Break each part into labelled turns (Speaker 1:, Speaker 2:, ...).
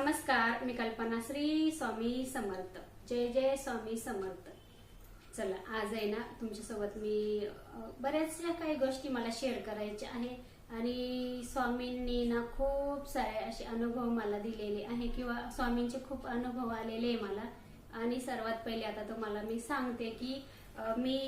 Speaker 1: नमस्कार मी कल्पना श्री स्वामी समर्थ. जय जय स्वामी समर्थ. चला आज आहे ना तुमच्यासोबत मी बऱ्याचशा काही गोष्टी मला शेअर करायच्या आहे आणि स्वामींनी ना खूप सारे असे अनुभव मला दिलेले आहे किंवा स्वामींचे खूप अनुभव आलेले आहे मला. आणि सर्वात पहिले आता तुम्हाला मी सांगते की मी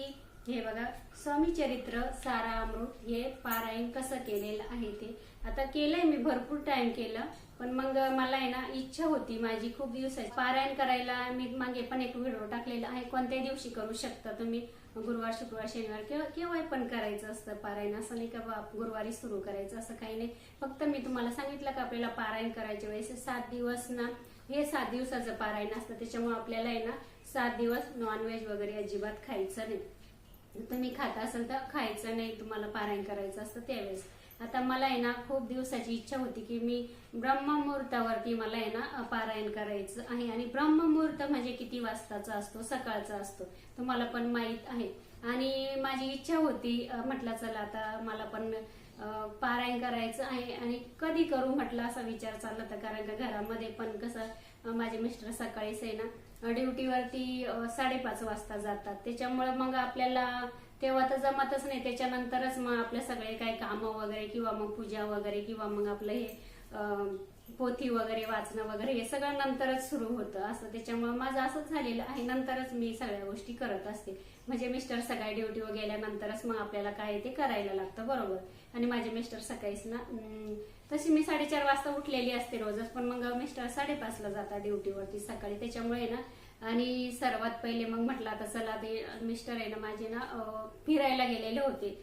Speaker 1: हे बघा स्वामी चरित्र सारा अमृत हे पारायण कसं केलेलं आहे ते. आता केलंय मी भरपूर टाइम केलं पण मग मला आहे ना इच्छा होती माझी खूप दिवसाची. पारायण करायला मी मागे पण एक व्हिडिओ टाकलेला आहे कोणत्याही दिवशी करू शकता तुम्ही? गुरुवार शुक्रवार शनिवार किंवा केव्हा पण करायचं असतं पारायण असं नाही का बा गुरुवारी सुरू करायचं असं काही नाही. फक्त मी तुम्हाला सांगितलं का आपल्याला पारायण करायच्या वेळेस सात दिवस ना हे सात दिवसाचं पारायण असतं. त्याच्यामुळे आपल्याला आहे ना सात दिवस नॉनव्हेज वगैरे अजिबात खायचं नाही. तुम्ही खाता असेल तर खायचं नाही तुम्हाला पारायण करायचं असतं त्यावेळेस. आता मला आहे ना खूप दिवसाची इच्छा होती की मी ब्रह्ममुहूर्तावरती मला आहे ना पारायण करायचं आहे. आणि ब्रह्ममुहूर्त म्हणजे किती वाजताचा असतो सकाळचा असतो तुम्हाला पण माहीत आहे. आणि माझी इच्छा होती म्हटलं चला आता मला पण पारायण करायचं आहे. आणि कधी करू म्हटलं असा विचार चालला तर कारण का घरामध्ये पण कसं माझे मिस्टर सकाळीच आहे ना ड्युटीवरती साडेपाच वाजता जातात. त्याच्यामुळे मग आपल्याला तेव्हा तर जमतच नाही. त्याच्यानंतरच मग आपल्या सगळे काही कामं वगैरे किंवा मग पूजा वगैरे किंवा मग आपलं हे पोथी वगैरे वाचणं वगैरे हे सगळं नंतरच सुरू होतं. असं त्याच्यामुळे माझं असंच झालेलं आहे. नंतरच मी सगळ्या गोष्टी करत असते. म्हणजे मिस्टर सकाळी ड्युटीवर गेल्यानंतरच मग आपल्याला काय ते करायला लागतं. बरोबर. आणि माझे मिस्टर सकाळीच ना तशी मी साडेचार वाजता उठलेली असते रोजच पण मग मिस्टर साडेपाचला जातात ड्युटीवरती सकाळी. त्याच्यामुळे ना आणि सर्वात पहिले मग म्हटलं आता चला ते मिस्टर आहे ना माझे ना फिरायला गेलेले होते.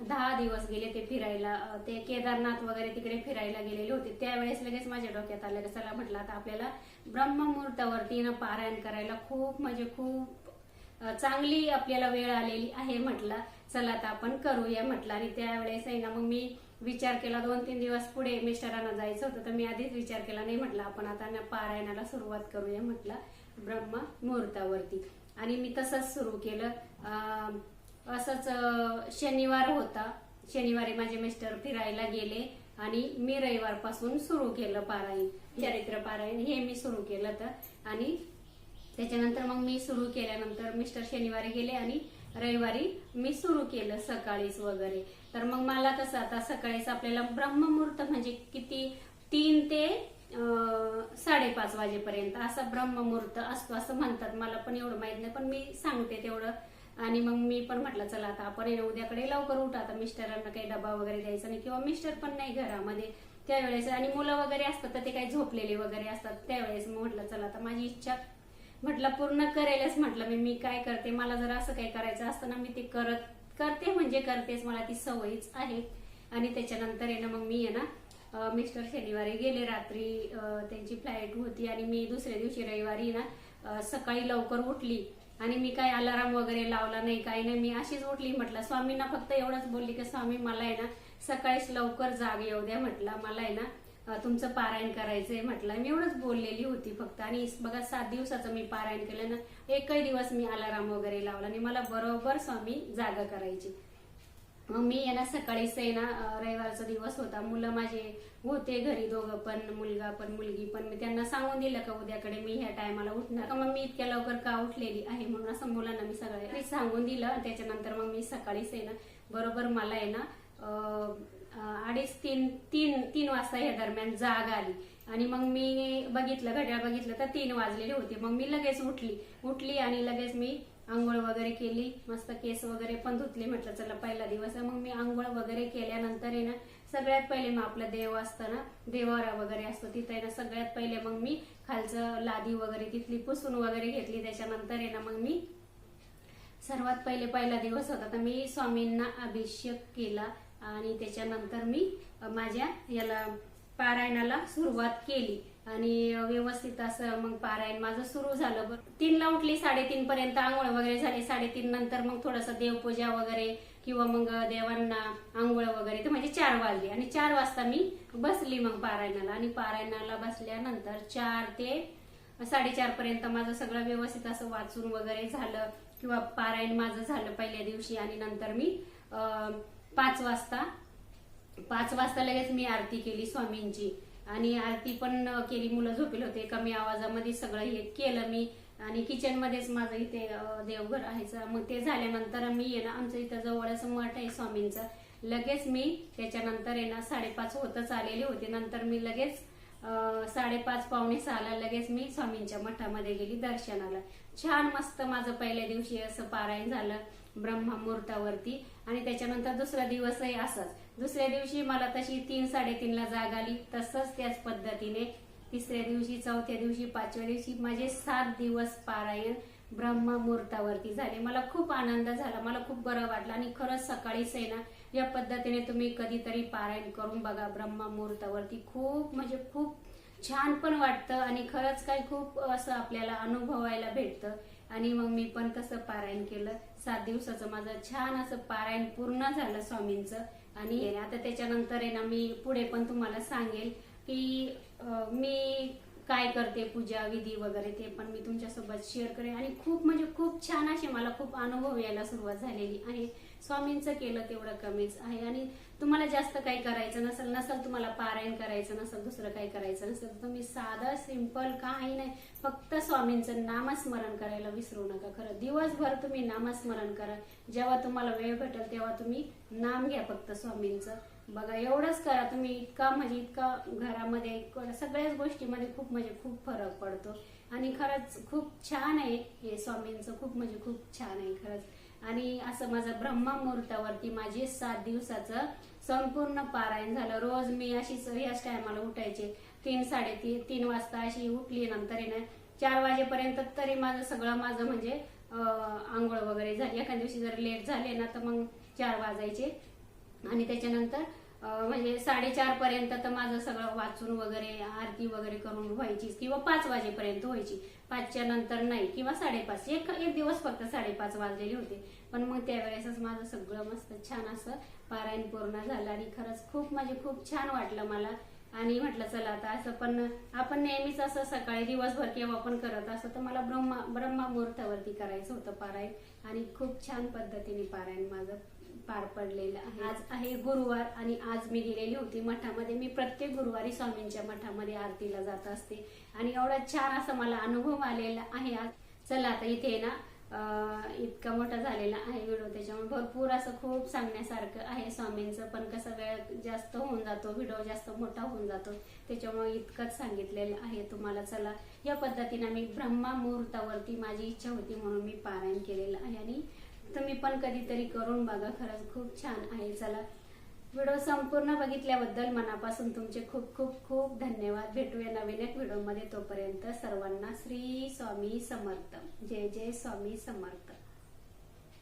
Speaker 1: दहा दिवस गेले ते फिरायला. ते केदारनाथ वगैरे तिकडे फिरायला गेलेले होते. त्यावेळेस लगेच माझ्या डोक्यात आलं की चला म्हटलं आता आपल्याला ब्रह्ममुहूर्तावरती ना पारायण करायला खूप म्हणजे खूप चांगली आपल्याला वेळ आलेली आहे म्हटलं. चला आता आपण करूया म्हटलं. आणि त्यावेळेस आहे ना मग मी विचार केला दोन तीन दिवस पुढे मिस्टरांना जायचं होतं तर मी आधीच विचार केला नाही म्हटलं आपण आता ना पारायणाला सुरुवात करूया म्हटलं ब्रह्म मुहूर्तावरती. आणि मी तसंच सुरू केलं. असंच शनिवार होता. शनिवारी माझे मिस्टर फिरायला गेले आणि मी रविवारपासून सुरू केलं पारायण चरित्र पारायण हे मी सुरू केलं तर आणि त्याच्यानंतर मग मी सुरू केल्यानंतर मिस्टर शनिवारी गेले आणि रविवारी मी सुरू केलं सकाळीच वगैरे. तर मग मला कसं आता सकाळीच आपल्याला ब्रह्ममुहूर्त म्हणजे किती? तीन ते साडेपाच वाजेपर्यंत असा ब्रह्ममुहूर्त असतो असं म्हणतात. मला पण एवढं माहीत नाही पण मी सांगते तेवढं. आणि मग मी पण म्हटलं चला आता आपण हे उद्याकडे लवकर उठा. आता मिस्टरांना काही डबा वगैरे द्यायचा नाही किंवा मिस्टर पण नाही घरामध्ये. त्यावेळेस आणि मुलं वगैरे असतात तर ते काही झोपलेले वगैरे असतात. त्यावेळेस म्हटलं चला आता माझी इच्छा म्हटलं पूर्ण करेलच म्हटलं मी मी काय करते मला जर असं काही करायचं असतं ना मी ते करत करते म्हणजे करतेच मला ती सवयीच आहे. आणि त्याच्यानंतर आहे ना मग मी आहे ना मिस्टर शनिवारी गेले रात्री त्यांची फ्लाईट होती आणि मी दुसऱ्या दिवशी रविवारी ना सकाळी लवकर उठली. आणि मी काय अलाराम वगैरे लावला नाही काही नाही मी अशीच उठली म्हटलं. स्वामींना फक्त एवढंच बोलली की स्वामी मला आहे ना सकाळीच लवकर जाग येऊ द्या म्हटलं. मला आहे ना तुमचं पारायण करायचंय म्हटलं. मी एवढंच बोललेली होती फक्त. आणि बघा सात दिवसाचं मी पारायण केलं ना एकही दिवस मी अलाराम वगैरे लावला आणि मला बरोबर स्वामी जागा करायची. मग मी यांना ना सकाळीच आहे ना रविवारचा दिवस होता. मुलं माझे होते घरी दोघं पण मुलगा पण मुलगी पण. मी त्यांना सांगून दिलं का उद्याकडे मी ह्या टायमाला उठणार. का मग मी इतक्या लवकर का उठलेली आहे म्हणून असं मुलांना मी सगळ्या सांगून दिलं. त्याच्यानंतर मग मी सकाळीच आहे ना बरोबर मला आहे ना अडीच तीन तीन तीन वाजता या दरम्यान जाग आली. आणि मग मी बघितलं घड्याळ बघितलं तर तीन वाजलेले होते. मग मी लगेच उठली. उठली आणि लगेच मी आंघोळ वगैरे केली. मस्त केस वगैरे पण धुतले. म्हटलं चला पहिला दिवस आहे. मग मी आंघोळ वगैरे केल्यानंतर आहे ना सगळ्यात पहिले मग आपलं देव असतं ना देवारा वगैरे असतो. तिथे आहे ना सगळ्यात पहिले मग मी खालचं लादी वगैरे तिथली पुसून वगैरे घेतली. त्याच्यानंतर आहे ना मग मी सर्वात पहिले पहिला दिवस होता. तर मी स्वामींना अभिषेक केला. आणि त्याच्यानंतर मी माझ्या याला पारायणाला सुरुवात केली. आणि व्यवस्थित असं मग पारायण माझं सुरू झालं. तीनला उठली साडेतीन पर्यंत आंघोळ वगैरे झाली. साडेतीन नंतर मग थोडस देवपूजा वगैरे किंवा मग देवांना आंघोळ वगैरे. तर म्हणजे चार वाजले. आणि चार वाजता मी बसली मग पारायणाला. आणि पारायणाला बसल्यानंतर चार ते साडेचार पर्यंत माझं सगळं व्यवस्थित असं वाचून वगैरे झालं किंवा पारायण माझं झालं पहिल्या दिवशी. आणि नंतर मी अं, पाच वाजता. पाच वाजता लगेच मी आरती केली स्वामींची. आणि आरती पण केली मुलं झोपेल होते. कमी आवाजामध्ये सगळं हे केलं मी. आणि किचन मध्येच माझं इथे देवघर आहे. मग ते झाल्यानंतर मी येणं आमचं इथं जवळच मठ आहे स्वामींचं. लगेच मी त्याच्यानंतर येणं ना साडेपाच होतच आलेले होते. नंतर मी लगेच साडेपाच पावणे सहाला लगेच मी स्वामींच्या मठामध्ये गेली दर्शनाला. छान मस्त माझं पहिल्या दिवशी असं पारायण झालं ब्रह्ममुहूर्तावरती. आणि त्याच्यानंतर दुसरा दिवसही असंच. दुसऱ्या दिवशी मला तशी तीन साडेतीनला जाग आली. तसंच त्याच पद्धतीने तिसऱ्या दिवशी चौथ्या दिवशी पाचव्या दिवशी माझे सात दिवस पारायण ब्रह्ममुहूर्तावरती झाले. मला खूप आनंद झाला. मला खूप बरं वाटलं. आणि खरंच सकाळीच आहे ना या पद्धतीने तुम्ही कधीतरी पारायण करून बघा. ब्रह्ममुहूर्तावरती खूप म्हणजे खूप छान पण वाटतं आणि खरंच काही खूप असं आपल्याला अनुभवायला भेटतं. आणि मग मी पण तसं पारायण केलं. सात दिवसाचं माझं छान असं पारायण पूर्ण झालं स्वामींचं. आणि आता त्याच्यानंतर आहे ना मी पुढे पण तुम्हाला सांगेल की मी काय करते पूजा विधी वगैरे ते पण मी तुमच्यासोबत शेअर करेन. आणि खूप म्हणजे खूप छान असे मला खूप अनुभव यायला सुरुवात झालेली आहे. स्वामींचं केलं तेवढं कमीच आहे. आणि तुम्हाला जास्त काही करायचं नसेल नसेल तुम्हाला पारायण करायचं नसेल दुसरं काही करायचं नसेल तुम्ही साधं सिंपल काही नाही. फक्त स्वामींचं नामस्मरण करायला विसरू नका. खरं दिवसभर तुम्ही नामस्मरण करा. जेव्हा तुम्हाला वेळ भेटेल तेव्हा तुम्ही नाम घ्या फक्त स्वामींचं. बघा एवढंच करा तुम्ही. इतका म्हणजे इतका घरामध्ये सगळ्याच गोष्टीमध्ये खूप म्हणजे खूप फरक पडतो. आणि खरंच खूप छान आहे हे स्वामींचं. खूप म्हणजे खूप छान आहे खरंच. आणि असं माझं ब्रह्ममुहूर्तावरती माझे सात दिवसाचं संपूर्ण पारायण झालं. रोज मी अशीच याच टायमाला उठायचे. तीन साडेतीन तीन वाजता अशी उठली नंतर आहे ना चार वाजेपर्यंत तरी माझं सगळं माझं म्हणजे अं, आंघोळ वगैरे झाली. एखाद्या दिवशी जर लेट झाले ना तर मग चार वाजायचे. आणि त्याच्यानंतर म्हणजे साडेचार पर्यंत तर माझं सगळं वाचून वगैरे आरती वगैरे करून व्हायची किंवा पाच वाजेपर्यंत व्हायची. पाचच्या नंतर नाही किंवा साडेपाच. एक एक दिवस फक्त साडेपाच वाजलेले होते. पण मग त्यावेळेसच माझं सगळं मस्त छान असं पारायण पूर्ण झालं आणि खरंच खूप म्हणजे खूप छान वाटलं मला. आणि म्हटलं चला आता असं पण आपण नेहमीच असं सकाळी दिवसभर केव्हा पण करत असं तर मला ब्रह्मा ब्रह्मा मुहूर्तावरती करायचं होतं पारायण. आणि खूप छान पद्धतीने पारायण माझं पार पडलेलं आहे. आज आहे गुरुवार आणि आज मी गेलेली होती मठामध्ये. मी प्रत्येक गुरुवारी स्वामींच्या मठामध्ये आरतीला जात असते. आणि एवढा छान असा मला अनुभव आलेला आहे. आज चला आता इथे ना. इतका मोठा झालेला आहे व्हिडिओ त्याच्यामुळे भरपूर असं खूप सांगण्यासारखं आहे स्वामींचं. पण कसं वेळ जास्त होऊन जातो व्हिडिओ जास्त मोठा होऊन जातो त्याच्यामुळे इतकंच सांगितलेलं आहे तुम्हाला. चला या पद्धतीने मी ब्रह्मा मुहूर्तावरती माझी इच्छा होती म्हणून मी पारायण केलेलं आहे. आणि तुम्ही पण कधीतरी करून बघा खरंच खूप छान आहे. चला व्हिडिओ संपूर्ण बघितल्याबद्दल मनापासून तुमचे खूप खूप खूप धन्यवाद. भेटूया नवीन एक व्हिडिओमध्ये तोपर्यंत सर्वांना श्री स्वामी समर्थ. जय जय स्वामी समर्थ.